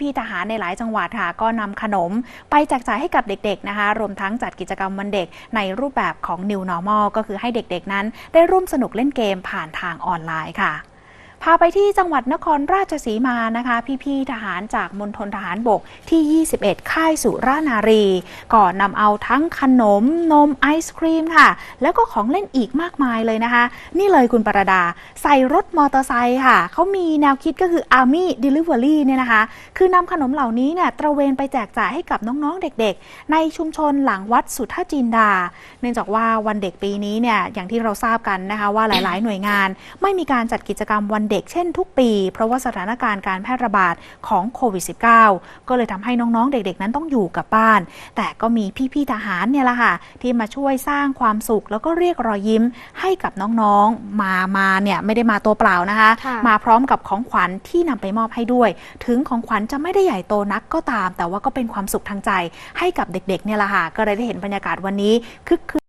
พี่ทหารในหลายจังหวัดค่ะก็นำขนมไปแจกจ่ายให้กับเด็กๆนะคะ รวมทั้งจัดกิจกรรมวันเด็กในรูปแบบของ New Normal ก็คือให้เด็กๆนั้น ได้ร่วมสนุกเล่นเกมผ่านทางออนไลน์ค่ะ พาไปที่จังหวัดนครราชสีมานะคะ พี่ๆทหารจากมณฑลทหารบกที่ 21 ค่ายสุรานารี ก่อนนำเอาทั้งขนมนมไอศครีมค่ะ แล้วก็ของเล่นอีกมากมายเลยนะคะ นี่เลยคุณประดา ใส่รถมอเตอร์ไซค์ค่ะ เขามีแนวคิดก็คือ Army Delivery เนี่ยนะคะ คือนำขนมเหล่านี้เนี่ยตระเวนไปแจกจ่ายให้กับน้องๆเด็กๆ ในชุมชนหลังวัดสุทธจินดา เนื่องจากว่าวันเด็กปีนี้เนี่ยอย่างที่เราทราบกันนะคะว่าหลายๆ หน่วยงาน ไม่มีการจัดกิจกรรมวันเด็กเช่นทุกปี เพราะว่าสถานการณ์การแพร่ระบาดของโควิด -19 ก็เลยทำให้น้องๆ เด็กๆ นั้นต้องอยู่กับบ้าน แต่ก็มีพี่ๆ ทหารเนี่ยแหละค่ะที่มาช่วยสร้างความสุข แล้วก็เรียกรอยยิ้มให้กับน้องๆ มามาเนี่ยไม่ได้มาตัวเปล่านะคะค่ะมาพร้อมกับของขวัญที่นำไปมอบให้ด้วย ถึงของขวัญจะไม่ได้ใหญ่โตนักก็ตาม แต่ว่าก็เป็นความสุขทางใจให้กับเด็กๆเนี่ยแหละค่ะก็เลยได้เห็นบรรยากาศวันนี้คึกคืน